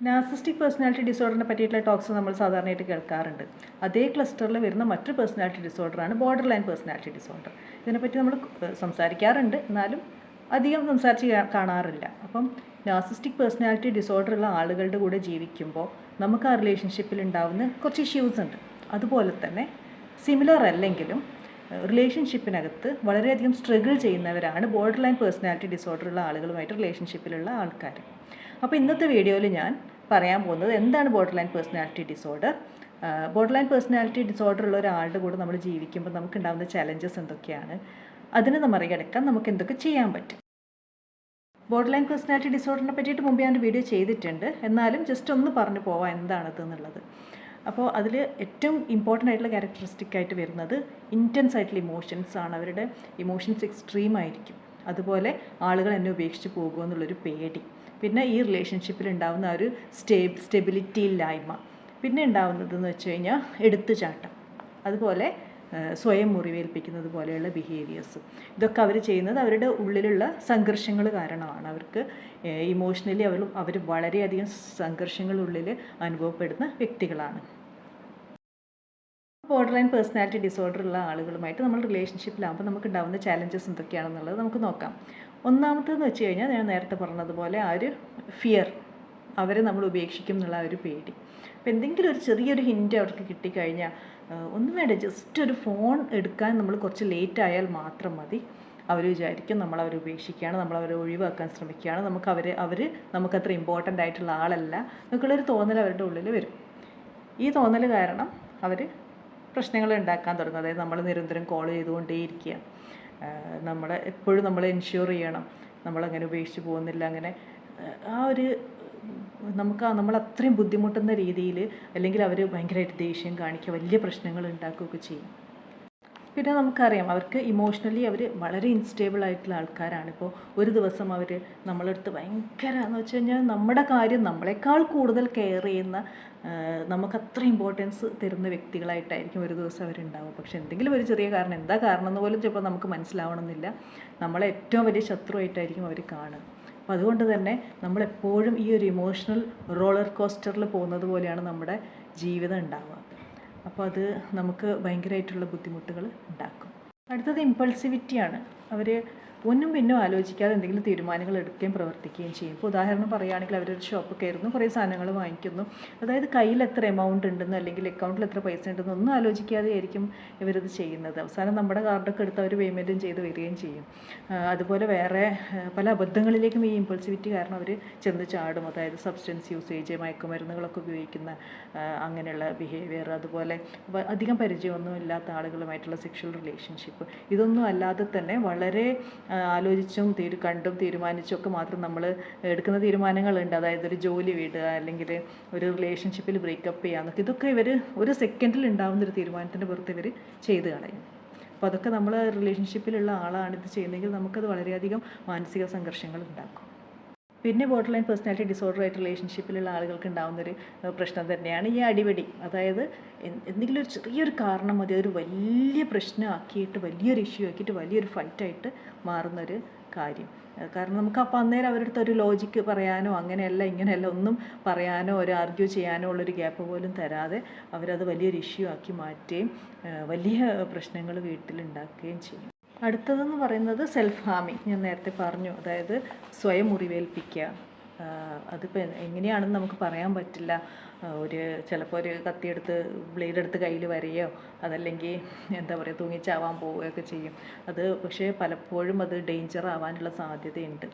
Narcissistic personality ഡിസോർഡറിനെ പറ്റിയിട്ടുള്ള talks നമ്മൾ സാധാരണയായിട്ട് കേൾക്കാറുണ്ട്. അതേ ക്ലസ്റ്ററിൽ വരുന്ന മറ്റൊരു പേഴ്സണാലിറ്റി ഡിസോർഡറാണ് ബോർഡർ ലൈൻ പേഴ്സണാലിറ്റി ഡിസോർഡർ. ഇതിനെപ്പറ്റി നമ്മൾ സംസാരിക്കാറുണ്ട്. എന്നാലും അധികം സംസാരിച്ച് കാണാറില്ല. അപ്പം നാർസിസ്റ്റിക് പേഴ്സണാലിറ്റി ഡിസോർഡർ ഉള്ള ആളുകളുടെ കൂടെ ജീവിക്കുമ്പോൾ നമുക്ക് ആ റിലേഷൻഷിപ്പിൽ ഉണ്ടാവുന്ന കുറച്ച് ഇഷ്യൂസ് ഉണ്ട്. അതുപോലെ തന്നെ സിമിലർ അല്ലെങ്കിലും റിലേഷൻഷിപ്പിനകത്ത് വളരെയധികം സ്ട്രഗിൾ ചെയ്യുന്നവരാണ് ബോർഡർ ലൈൻ പേഴ്സണാലിറ്റി ഡിസോർഡർ ഉള്ള ആളുകളുമായിട്ട് റിലേഷൻഷിപ്പിലുള്ള ആൾക്കാർ അപ്പോൾ ഇന്നത്തെ വീഡിയോയിൽ ഞാൻ പറയാൻ പോകുന്നത് എന്താണ് borderline personality disorder borderline personality disorder ഉള്ള ഒരാളുടെ കൂടെ നമ്മൾ ജീവിക്കുമ്പോൾ നമുക്ക് ഉണ്ടാകുന്ന ചലഞ്ചസ് എന്തൊക്കെയാണ്? അതിനെ നമ്മൾ മറികടക്കാൻ നമുക്ക് എന്തൊക്കെ ചെയ്യാൻ പറ്റും? ബോർഡർ ലൈൻ പേഴ്സണാലിറ്റി ഡിസോർഡറിനെ പറ്റിയിട്ട് മുമ്പ് ഞാൻ വീഡിയോ ചെയ്തിട്ടുണ്ട്. എന്നാലും ജസ്റ്റ് ഒന്ന് പറഞ്ഞു പോവാം എന്താണത് എന്നുള്ളത്. അപ്പോൾ അതിൽ ഏറ്റവും ഇമ്പോർട്ടന്റ് ആയിട്ടുള്ള ക്യാരക്ടറിസ്റ്റിക് ആയിട്ട് വരുന്നത് ഇന്റൻസ് ആയിട്ടുള്ള ഇമോഷൻസ് ആണ്. അവരുടെ ഇമോഷൻസ് എക്സ്ട്രീം ആയിരിക്കും. അതുപോലെ ആളുകൾ എന്നെ ഉപേക്ഷിച്ച് പോകുമോ എന്നുള്ളൊരു പേടി. പിന്നെ ഈ റിലേഷൻഷിപ്പിൽ ഉണ്ടാകുന്ന ഒരു സ്റ്റേ സ്റ്റെബിലിറ്റി ഇല്ലായ്മ പിന്നെ ഉണ്ടാകുന്നതെന്ന് വെച്ച് കഴിഞ്ഞാൽ എടുത്തുചാട്ടം. അതുപോലെ സ്വയം മുറിവേൽപ്പിക്കുന്നത് പോലെയുള്ള ബിഹേവിയേഴ്സ് ഇതൊക്കെ അവർ ചെയ്യുന്നത് അവരുടെ ഉള്ളിലുള്ള സംഘർഷങ്ങൾ കാരണമാണ്. അവർക്ക് ഇമോഷണലി അവർ അവർ വളരെയധികം സംഘർഷങ്ങളുള്ളിൽ അനുഭവപ്പെടുന്ന വ്യക്തികളാണ്. ബോർഡർ ലൈൻ പേഴ്സണാലിറ്റി ഡിസോർഡർ ഉള്ള ആളുകളുമായിട്ട് നമ്മൾ റിലേഷൻഷിപ്പിലാകുമ്പോൾ നമുക്ക് ഉണ്ടാകുന്ന ചാലഞ്ചസ് എന്തൊക്കെയാണെന്നുള്ളത് നമുക്ക് നോക്കാം. ഒന്നാമത്തേന്ന് വെച്ച് കഴിഞ്ഞാൽ ഞാൻ നേരത്തെ പറഞ്ഞതുപോലെ ആ ഒരു ഫിയർ അവരെ നമ്മൾ ഉപേക്ഷിക്കും എന്നുള്ള ആ ഒരു പേടി. അപ്പോൾ എന്തെങ്കിലും ഒരു ചെറിയൊരു ഹിന്റ് അവർക്ക് കിട്ടിക്കഴിഞ്ഞാൽ ഒന്നും വേണ്ട ജസ്റ്റ് ഒരു ഫോൺ എടുക്കാൻ നമ്മൾ കുറച്ച് ലേറ്റ് ആയാൽ മാത്രം മതി. അവർ വിചാരിക്കും നമ്മൾ അവരെ ഉപേക്ഷിക്കുകയാണ് നമ്മൾ അവരെ ഒഴിവാക്കാൻ ശ്രമിക്കുകയാണ്. നമുക്ക് അവർ അവർ നമുക്കത്ര ഇമ്പോർട്ടന്റ് ആയിട്ടുള്ള ആളല്ല. എന്നൊക്കെയുള്ളൊരു തോന്നൽ അവരുടെ ഉള്ളിൽ വരും. ഈ തോന്നൽ കാരണം അവർ പ്രശ്നങ്ങൾ ഉണ്ടാക്കാൻ തുടങ്ങും. അതായത് നമ്മൾ നിരന്തരം കോൾ ചെയ്തുകൊണ്ടേയിരിക്കുക. നമ്മൾ എപ്പോഴും നമ്മൾ എൻഷുർ ചെയ്യണം. നമ്മളങ്ങനെ ഉപേക്ഷിച്ച് പോകുന്നില്ല അങ്ങനെ. ആ ഒരു നമുക്ക് നമ്മൾ അത്രയും ബുദ്ധിമുട്ടുന്ന രീതിയിൽ അല്ലെങ്കിൽ അവർ ഭയങ്കരമായിട്ട് ദേഷ്യം കാണിക്കുക വലിയ പ്രശ്നങ്ങൾ ഉണ്ടാക്കുകയൊക്കെ ചെയ്യും. പിന്നെ നമുക്കറിയാം അവർക്ക് ഇമോഷണലി അവർ വളരെ ഇൻസ്റ്റേബിൾ ആയിട്ടുള്ള ആൾക്കാരാണ്. ഇപ്പോൾ ഒരു ദിവസം അവർ നമ്മളെടുത്ത് ഭയങ്കര എന്ന് വെച്ച് കഴിഞ്ഞാൽ നമ്മുടെ കാര്യം നമ്മളെക്കാൾ കൂടുതൽ കെയർ ചെയ്യുന്ന നമുക്ക് അത്ര ഇമ്പോർട്ടൻസ് തരുന്ന വ്യക്തികളായിട്ടായിരിക്കും ഒരു ദിവസം അവരുണ്ടാവും പക്ഷെ എന്തെങ്കിലും ഒരു ചെറിയ കാരണം എന്താ കാരണം എന്ന് പോലും ചിലപ്പോൾ നമുക്ക് മനസ്സിലാവണമെന്നില്ല. നമ്മളെ ഏറ്റവും വലിയ ശത്രുവായിട്ടായിരിക്കും അവർ കാണുക. അപ്പോൾ അതുകൊണ്ട് തന്നെ നമ്മളെപ്പോഴും ഈ ഒരു ഇമോഷണൽ റോളർ കോസ്റ്ററിൽ പോകുന്നത് പോലെയാണ് നമ്മുടെ ജീവിതം ഉണ്ടാവുക. അപ്പോൾ അത് നമുക്ക് ഭയങ്കരമായിട്ടുള്ള ബുദ്ധിമുട്ടുകൾ ഉണ്ടാക്കും. അടുത്തത് ഇമ്പൾസിവിറ്റിയാണ് അവർ ഒന്നും പിന്നും ആലോചിക്കാതെ എന്തെങ്കിലും തീരുമാനങ്ങൾ എടുക്കുകയും പ്രവർത്തിക്കുകയും ചെയ്യും. ഇപ്പോൾ ഉദാഹരണം പറയുകയാണെങ്കിൽ അവരൊരു ഷോപ്പ് കയറുന്നു കുറേ സാധനങ്ങൾ വാങ്ങിക്കുന്നു. അതായത് കയ്യിൽ എത്ര എമൗണ്ട് ഉണ്ടെന്ന് അല്ലെങ്കിൽ അക്കൗണ്ടിൽ എത്ര പൈസ ഉണ്ടെന്ന് ഒന്നും ആലോചിക്കാതെ ആയിരിക്കും ഇവരിത് ചെയ്യുന്നത്. അവസാനം നമ്മുടെ കാർഡൊക്കെ എടുത്ത് അവർ പേയ്മെന്റും ചെയ്ത് വരികയും ചെയ്യും. അതുപോലെ വേറെ പല അബദ്ധങ്ങളിലേക്കും ഈ ഇമ്പൾസിവിറ്റി കാരണം അവർ ചെന്ന് ചാടും. അതായത് സബ്സ്റ്റൻസ് യൂസേജ് മയക്കുമരുന്നുകളൊക്കെ ഉപയോഗിക്കുന്ന അങ്ങനെയുള്ള ബിഹേവിയർ അതുപോലെ അധികം പരിചയമൊന്നും ഇല്ലാത്ത ആളുകളുമായിട്ടുള്ള സെക്ഷൽ റിലേഷൻഷിപ്പ് ഇതൊന്നും അല്ലാതെ തന്നെ വളരെ ആലോചിച്ചും തീരു കണ്ടും തീരുമാനിച്ചും ഒക്കെ മാത്രം നമ്മൾ എടുക്കുന്ന തീരുമാനങ്ങളുണ്ട്. അതായത് ഒരു ജോലി വിടുക അല്ലെങ്കിൽ ഒരു റിലേഷൻഷിപ്പിൽ ബ്രേക്കപ്പ് ചെയ്യുക എന്നൊക്കെ ഇതൊക്കെ ഇവർ ഒരു സെക്കൻഡിൽ ഉണ്ടാകുന്ന ഒരു തീരുമാനത്തിന്റെ പുറത്ത് ഇവർ ചെയ്ത് കളയും. അപ്പോൾ അതൊക്കെ നമ്മൾ റിലേഷൻഷിപ്പിലുള്ള ആളാണ് ഇത് ചെയ്യുന്നതെങ്കിൽ നമുക്കത് വളരെയധികം മാനസിക സംഘർഷങ്ങൾ ഉണ്ടാക്കും. പിന്നെ ബോർഡർ ലൈൻ പേഴ്സണാലിറ്റി ഡിസോർഡർ ആയിട്ട് റിലേഷൻഷിപ്പിലുള്ള ആളുകൾക്ക് ഉണ്ടാകുന്നൊരു പ്രശ്നം തന്നെയാണ് ഈ അടിപിടി. അതായത് എന്തെങ്കിലും ഒരു ചെറിയൊരു കാരണം മതി അതൊരു വലിയ പ്രശ്നമാക്കിയിട്ട് വലിയൊരു ഇഷ്യൂ ആക്കിയിട്ട് വലിയൊരു ഫൈറ്റായിട്ട് മാറുന്നൊരു കാര്യം. കാരണം നമുക്ക് അപ്പോൾ അന്നേരം അടുത്ത് ഒരു ലോജിക്ക് പറയാനോ അങ്ങനെയല്ല ഇങ്ങനെയല്ല ഒന്നും പറയാനോ ഒരു ആർഗ്യൂ ചെയ്യാനോ ഉള്ളൊരു ഗ്യാപ്പ് പോലും തരാതെ അവരത് വലിയൊരു ഇഷ്യൂ ആക്കി മാറ്റുകയും വലിയ പ്രശ്നങ്ങൾ വീട്ടിലുണ്ടാക്കുകയും ചെയ്യും. അടുത്തതെന്ന് പറയുന്നത് സെൽഫ് ഹാമിങ് ഞാൻ നേരത്തെ പറഞ്ഞു. അതായത് സ്വയം മുറിവേൽപ്പിക്കുക. അതിപ്പോൾ എങ്ങനെയാണെന്ന് നമുക്ക് പറയാൻ പറ്റില്ല. ഒരു ചിലപ്പോൾ ഒരു കത്തിയെടുത്ത് ബ്ലേഡ് എടുത്ത് കയ്യിൽ വരികയോ അതല്ലെങ്കിൽ എന്താ പറയുക തൂങ്ങിച്ചാവാൻ പോവുകയൊക്കെ ചെയ്യും. അത് പക്ഷേ പലപ്പോഴും അത് ഡേഞ്ചർ ആവാനുള്ള സാധ്യതയുണ്ട്.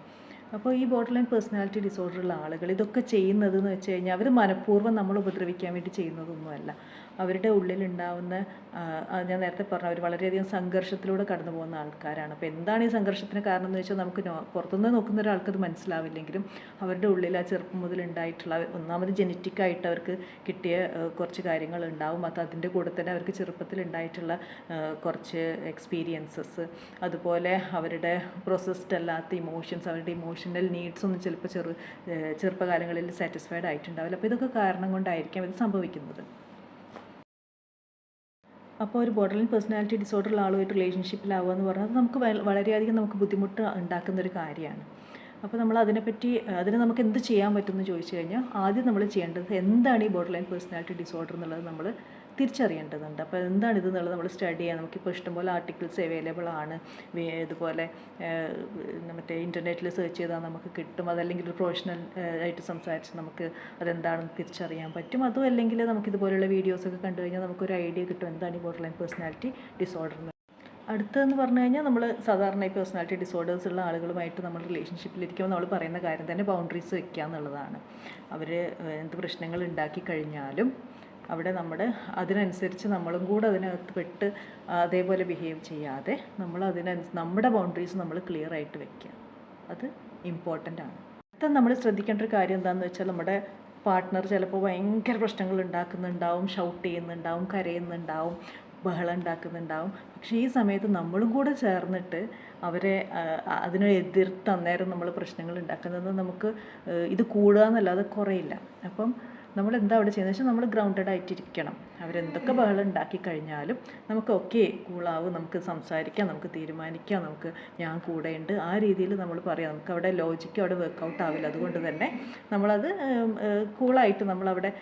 അപ്പോൾ ഈ ബോർഡർ ലൈൻ പേഴ്സണാലിറ്റി ഡിസോർഡർ ഉള്ള ആളുകൾ ഇതൊക്കെ ചെയ്യുന്നത് എന്ന് വെച്ച് കഴിഞ്ഞാൽ അവർ മനഃപൂർവം നമ്മൾ ഉപദ്രവിക്കാൻ വേണ്ടി ചെയ്യുന്നതൊന്നുമല്ല. അവരുടെ ഉള്ളിലുണ്ടാവുന്ന ഞാൻ നേരത്തെ പറഞ്ഞു അവർ വളരെയധികം സംഘർഷത്തിലൂടെ കടന്നു പോകുന്ന ആൾക്കാരാണ്. അപ്പോൾ എന്താണ് ഈ സംഘർഷത്തിന് കാരണം എന്ന് വെച്ചാൽ നമുക്ക് പുറത്തുനിന്ന് നോക്കുന്ന ഒരാൾക്കത് മനസ്സിലാവില്ലെങ്കിലും അവരുടെ ഉള്ളിൽ ആ ചെറുപ്പം മുതൽ ഉണ്ടായിട്ടുള്ള ഒന്നാമത് ജനറ്റിക്കായിട്ട് അവർക്ക് കിട്ടിയ കുറച്ച് കാര്യങ്ങൾ ഉണ്ടാവും. അത് അതിന്റെ കൂടെ തന്നെ അവർക്ക് ചെറുപ്പത്തിൽ ഉണ്ടായിട്ടുള്ള കുറച്ച് എക്സ്പീരിയൻസസ് അതുപോലെ അവരുടെ പ്രോസസ്ഡ് അല്ലാത്ത ഇമോഷൻസ് അവരുടെ ഇമോഷണൽ നീഡ്സ് ഒന്നും ചിലപ്പോൾ ചെറു ചെറുപ്പകാലങ്ങളിൽ സാറ്റിസ്ഫൈഡ് ആയിട്ടുണ്ടാവില്ല. അപ്പോൾ ഇതൊക്കെ കാരണം കൊണ്ടായിരിക്കാം ഇത് സംഭവിക്കുന്നത്. അപ്പോൾ ഒരു ബോർഡർ ലൈൻ പേഴ്സണാലിറ്റി ഡിസോർഡർ ഉള്ള ആളുമായിട്ട് റിലേഷൻഷിപ്പിലാവുക എന്ന് പറഞ്ഞാൽ നമുക്ക് വളരെയധികം നമുക്ക് ബുദ്ധിമുട്ട് ഉണ്ടാക്കുന്ന ഒരു കാര്യമാണ്. അപ്പോൾ നമ്മൾ അതിനെപ്പറ്റി അതിന് നമുക്ക് എന്ത് ചെയ്യാൻ പറ്റുമെന്ന് ചോദിച്ചു കഴിഞ്ഞാൽ ആദ്യം നമ്മൾ ചെയ്യേണ്ടത് എന്താണ് ഈ ബോർഡർ ലൈൻ പേഴ്സണാലിറ്റി ഡിസോർഡർ എന്നുള്ളത് നമ്മൾ തിരിച്ചറിയേണ്ടതുണ്ട്. അപ്പോൾ എന്താണ് ഇത് എന്നുള്ളത് നമ്മൾ സ്റ്റഡി ചെയ്യാം നമുക്കിപ്പോൾ ഇഷ്ടംപോലെ ആർട്ടിക്കിൾസ് അവൈലബിൾ ആണ്. ഇതുപോലെ മറ്റേ ഇന്റർനെറ്റിൽ സെർച്ച് ചെയ്താൽ നമുക്ക് കിട്ടും. അതല്ലെങ്കിൽ ഒരു പ്രൊഫഷണൽ ആയിട്ട് സംസാരിച്ച് നമുക്ക് അതെന്താണെന്ന് തിരിച്ചറിയാൻ പറ്റും. അതും അല്ലെങ്കിൽ നമുക്ക് വീഡിയോസ് വീഡിയോസൊക്കെ കണ്ടു കഴിഞ്ഞാൽ നമുക്കൊരു ഐഡിയ കിട്ടും. എന്താണ് ഈ ബോർഡർലൈൻ പേഴ്സണാലിറ്റി ഡിസോർഡർ എന്ന്. അടുത്തതെന്ന് പറഞ്ഞു കഴിഞ്ഞാൽ നമ്മൾ സാധാരണ ഈ പേഴ്സണാലിറ്റി ഡിസോർഡേഴ്സ് ഉള്ള ആളുകളുമായിട്ട് നമ്മൾ റിലേഷൻഷിപ്പിലിരിക്കുമ്പോൾ നമ്മൾ പറയുന്ന കാര്യം തന്നെ ബൗണ്ടറീസ് വെക്കുക എന്നുള്ളതാണ്. അവർ എന്ത് പ്രശ്നങ്ങൾ ഉണ്ടാക്കി കഴിഞ്ഞാലും അവിടെ നമ്മൾ അതിനനുസരിച്ച് നമ്മളും കൂടെ അതിനകത്ത് പെട്ട് അതേപോലെ ബിഹേവ് ചെയ്യാതെ നമ്മൾ അതിനനുസ നമ്മുടെ ബൗണ്ടറീസ് നമ്മൾ ക്ലിയർ ആയിട്ട് വെക്കുക. അത് ഇമ്പോർട്ടന്റ് ആണ്. അടുത്ത നമ്മൾ ശ്രദ്ധിക്കേണ്ട ഒരു കാര്യം എന്താണെന്ന് വെച്ചാൽ നമ്മുടെ പാർട്ട്ണർ ചിലപ്പോൾ ഭയങ്കര പ്രശ്നങ്ങൾ ഉണ്ടാക്കുന്നുണ്ടാവും ഷൗട്ട് ചെയ്യുന്നുണ്ടാവും കരയുന്നുണ്ടാവും ബഹളം ഉണ്ടാക്കുന്നുണ്ടാവും. പക്ഷേ ഈ സമയത്ത് നമ്മളും കൂടെ ചേർന്നിട്ട് അവരെ അതിനെ എതിർത്ത് അന്നേരം നമ്മൾ പ്രശ്നങ്ങൾ ഉണ്ടാക്കുന്നത് നമുക്ക് ഇത് കൂടുക എന്നല്ലാതെ കുറയില്ല. അപ്പം നമ്മൾ എന്താ അവിടെ ചെയ്യുന്നത് വെച്ചാൽ നമ്മൾ ഗ്രൗണ്ടഡ് ആയിട്ടിരിക്കണം. അവരെന്തൊക്കെ ബഹളം ഉണ്ടാക്കി കഴിഞ്ഞാലും നമുക്ക് ഓക്കെ കൂളാവും നമുക്ക് സംസാരിക്കാം നമുക്ക് തീരുമാനിക്കാം നമുക്ക് ഞാൻ കൂടെയുണ്ട്. ആ രീതിയിൽ നമ്മൾ പറയാം. നമുക്ക് അവിടെ ലോജിക്ക് അവിടെ വർക്കൗട്ട് ആവില്ല. അതുകൊണ്ട് തന്നെ നമ്മളത് കൂളായിട്ട് നമ്മളവിടെ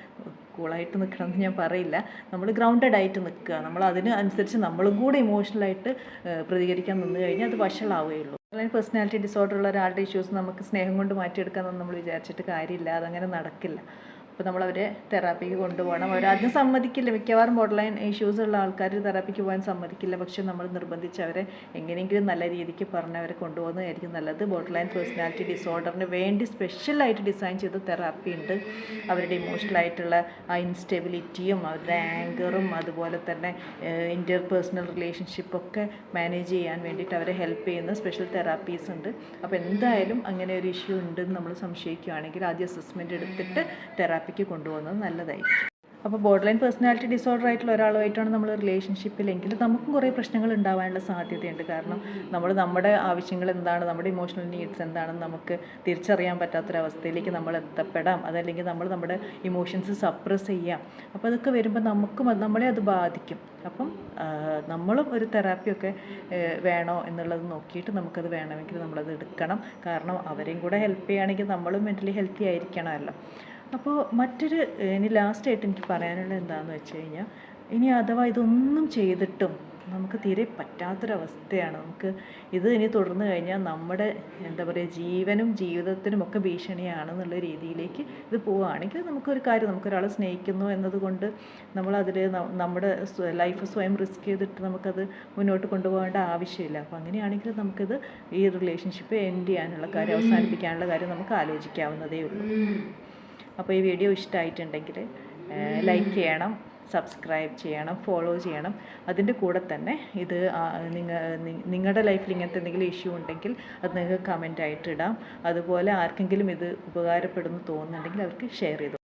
കൂളായിട്ട് നിൽക്കണം എന്ന് ഞാൻ പറയില്ല. നമ്മൾ ഗ്രൗണ്ടഡ് ആയിട്ട് നിൽക്കുക. നമ്മൾ അതിന് അനുസരിച്ച് നമ്മളും കൂടെ ഇമോഷണലായിട്ട് പ്രതികരിക്കാൻ നിന്ന് കഴിഞ്ഞാൽ അത് വഷളാവുകയുള്ളൂ. അല്ലെങ്കിൽ പേഴ്സണാലിറ്റി ഡിസോർഡർ ഉള്ള ഒരാളുടെ ഇഷ്യൂസ് നമുക്ക് സ്നേഹം കൊണ്ട് മാറ്റിയെടുക്കാമെന്ന് നമ്മൾ വിചാരിച്ചിട്ട് കാര്യമില്ല. അതങ്ങനെ നടക്കില്ല. അപ്പോൾ നമ്മൾ അവരെ തെറാപ്പിക്ക് കൊണ്ടുപോകണം. അവർ അവരാദ്യം സമ്മതിക്കില്ല. മിക്കവാറും ബോർഡർ ലൈൻ ഇഷ്യൂസ് ഉള്ള ആൾക്കാർ തെറാപ്പിക്ക് പോകാൻ സമ്മതിക്കില്ല. പക്ഷെ നമ്മൾ നിർബന്ധിച്ച് അവരെ എങ്ങനെയെങ്കിലും നല്ല രീതിക്ക് പറഞ്ഞ് അവരെ കൊണ്ടുപോകുന്നതായിരിക്കും നല്ലത്. ബോർഡർ ലൈൻ പേഴ്സണാലിറ്റി ഡിസോർഡറിന് വേണ്ടി സ്പെഷ്യലായിട്ട് ഡിസൈൻ ചെയ്ത തെറാപ്പി ഉണ്ട്. അവരുടെ ഇമോഷണൽ ആയിട്ടുള്ള ആ ഇൻസ്റ്റെബിലിറ്റിയും അവരുടെ ആങ്കറും അതുപോലെ തന്നെ ഇന്റർ പേഴ്സണൽ റിലേഷൻഷിപ്പൊക്കെ മാനേജ് ചെയ്യാൻ വേണ്ടിയിട്ട് അവരെ ഹെൽപ്പ് ചെയ്യുന്ന സ്പെഷ്യൽ തെറാപ്പീസ് ഉണ്ട്. അപ്പോൾ എന്തായാലും അങ്ങനെ ഒരു ഇഷ്യൂ ഉണ്ടെന്ന് നമ്മൾ സംശയിക്കുകയാണെങ്കിൽ ആദ്യം അസസ്മെന്റ് എടുത്തിട്ട് തെറാപ്പിക്ക് കൊണ്ടുപോകുന്നത് നല്ലതായിരിക്കും. അപ്പോൾ ബോർഡർ ലൈൻ പേഴ്സണാലിറ്റി ഡിസോർഡർ ആയിട്ടുള്ള ഒരാളുമായിട്ടാണ് നമ്മൾ റിലേഷൻഷിപ്പിലെങ്കിൽ നമുക്കും കുറേ പ്രശ്നങ്ങൾ ഉണ്ടാവാനുള്ള സാധ്യതയുണ്ട്. കാരണം നമ്മൾ നമ്മുടെ ആവശ്യങ്ങൾ എന്താണ് നമ്മുടെ ഇമോഷണൽ നീഡ്സ് എന്താണെന്ന് നമുക്ക് തിരിച്ചറിയാൻ പറ്റാത്തൊരവസ്ഥയിലേക്ക് നമ്മൾ എത്തപ്പെടാം. അതല്ലെങ്കിൽ നമ്മൾ നമ്മുടെ ഇമോഷൻസ് സപ്രസ് ചെയ്യാം. അപ്പോൾ അതൊക്കെ വരുമ്പോൾ നമുക്കും അത് നമ്മളെ അത് ബാധിക്കും. അപ്പം നമ്മളും ഒരു തെറാപ്പിയൊക്കെ വേണോ എന്നുള്ളത് നോക്കിയിട്ട് നമുക്കത് വേണമെങ്കിൽ നമ്മളത് എടുക്കണം. കാരണം അവരെയും കൂടെ ഹെൽപ്പ് ചെയ്യുകയാണെങ്കിൽ നമ്മളും മെന്റലി ഹെൽത്തി ആയിരിക്കണമല്ലോ. അപ്പോൾ മറ്റൊരു ഇനി ലാസ്റ്റായിട്ട് എനിക്ക് പറയാനുള്ള എന്താണെന്ന് വെച്ച് കഴിഞ്ഞാൽ ഇനി അഥവാ ഇതൊന്നും ചെയ്തിട്ടും നമുക്ക് തീരെ പറ്റാത്തൊരവസ്ഥയാണ്. നമുക്ക് ഇത് ഇനി തുടർന്ന് കഴിഞ്ഞാൽ നമ്മുടെ എന്താ പറയുക ജീവനും ജീവിതത്തിനും ഒക്കെ ഭീഷണിയാണെന്നുള്ള രീതിയിലേക്ക് ഇത് പോവുകയാണെങ്കിൽ നമുക്കൊരു കാര്യം നമുക്കൊരാളെ സ്നേഹിക്കുന്നു എന്നതുകൊണ്ട് നമ്മളതിൽ നമ്മുടെ ലൈഫ് സ്വയം റിസ്ക് ചെയ്തിട്ട് നമുക്കത് മുന്നോട്ട് കൊണ്ടുപോകേണ്ട ആവശ്യമില്ല. അപ്പോൾ അങ്ങനെയാണെങ്കിൽ നമുക്കിത് ഈ റിലേഷൻഷിപ്പ് എൻഡ് ചെയ്യാനുള്ള കാര്യം അവസാനിപ്പിക്കാനുള്ള കാര്യം നമുക്ക് ആലോചിക്കാവുന്നതേ ഉള്ളൂ. അപ്പോൾ ഈ വീഡിയോ ഇഷ്ടമായിട്ടുണ്ടെങ്കിൽ ലൈക്ക് ചെയ്യണം സബ്സ്ക്രൈബ് ചെയ്യണം ഫോളോ ചെയ്യണം. അതിന്റെ കൂടെ തന്നെ ഇത് നിങ്ങൾ നിങ്ങളുടെ ലൈഫിൽ ഇങ്ങനത്തെ എന്തെങ്കിലും ഇഷ്യൂ ഉണ്ടെങ്കിൽ അത് നിങ്ങൾക്ക് കമന്റ് ആയിട്ട് ഇടാം. അതുപോലെ ആർക്കെങ്കിലും ഇത് ഉപകാരപ്പെടുന്നു തോന്നുന്നുണ്ടെങ്കിൽ അവർക്ക് ഷെയർ ചെയ്തു